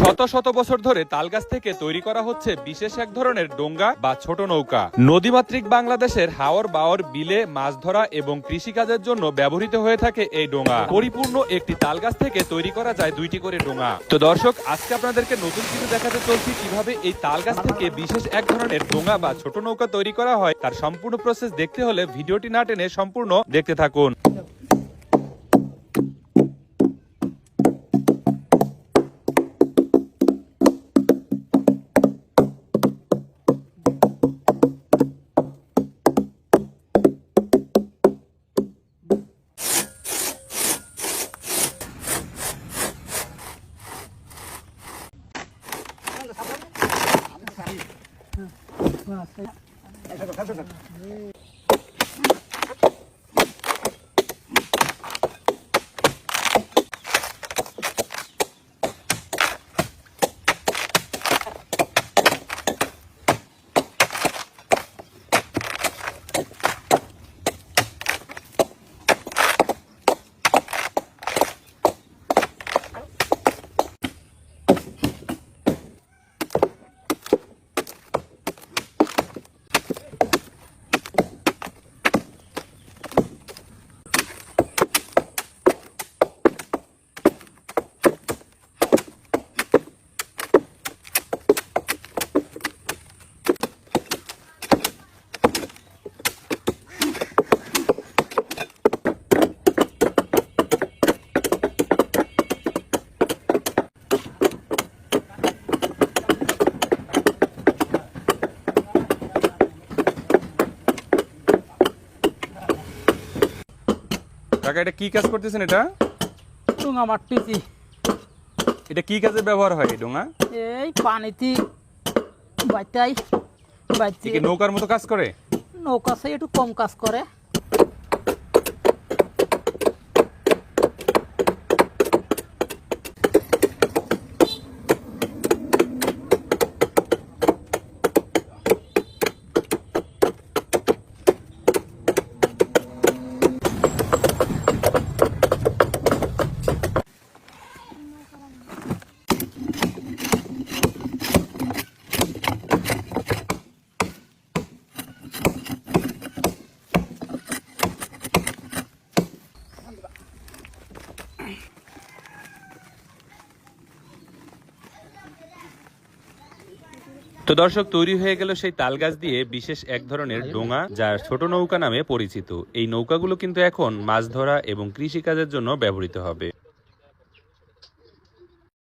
শত শত বছর ধরে তালগাছ থেকে তৈরি করা হচ্ছে বিশেষ এক ধরনের ডোঙ্গা বা ছোট নৌকা। নদীমাতৃক বাংলাদেশের হাওর বাওর, বিলে মাছ ধরা এবং কৃষিকাজের জন্য ব্যবহৃত হয়ে থাকে এই ডোঙ্গা। পরিপূর্ণ একটি তালগাছ থেকে তৈরি করা যায় দুইটি করে ডোঙ্গা। তো দর্শক, আজকে আপনাদেরকে নতুন কিছু দেখাতে চলছি কীভাবে এই তালগাছ থেকে বিশেষ এক ধরনের ডোঙ্গা বা ছোট নৌকা তৈরি করা হয়, তার সম্পূর্ণ প্রসেস দেখতে হলে ভিডিওটি না টেনে সম্পূর্ণ দেখতে থাকুন। 嗯，哇塞！来，这个，看。কাকা এটা কি কাজ করতেছেন এটা? ডোঙা মারতেছি। এটা কি কাজে ব্যবহার হয় ডোঙ্গা এই পানিতে বাইতাই বাইতে নৌকার মতো কাজ করে? নৌকা সে একটু কম কাজ করে। তো দর্শক, তৈরি হয়ে গেল সেই তাল গাছ দিয়ে বিশেষ এক ধরনের ডোঙা যা ছোট নৌকা নামে পরিচিত। এই নৌকাগুলো কিন্তু এখন মাছ ধরা এবং কৃষিকাজের জন্য ব্যবহৃত হবে।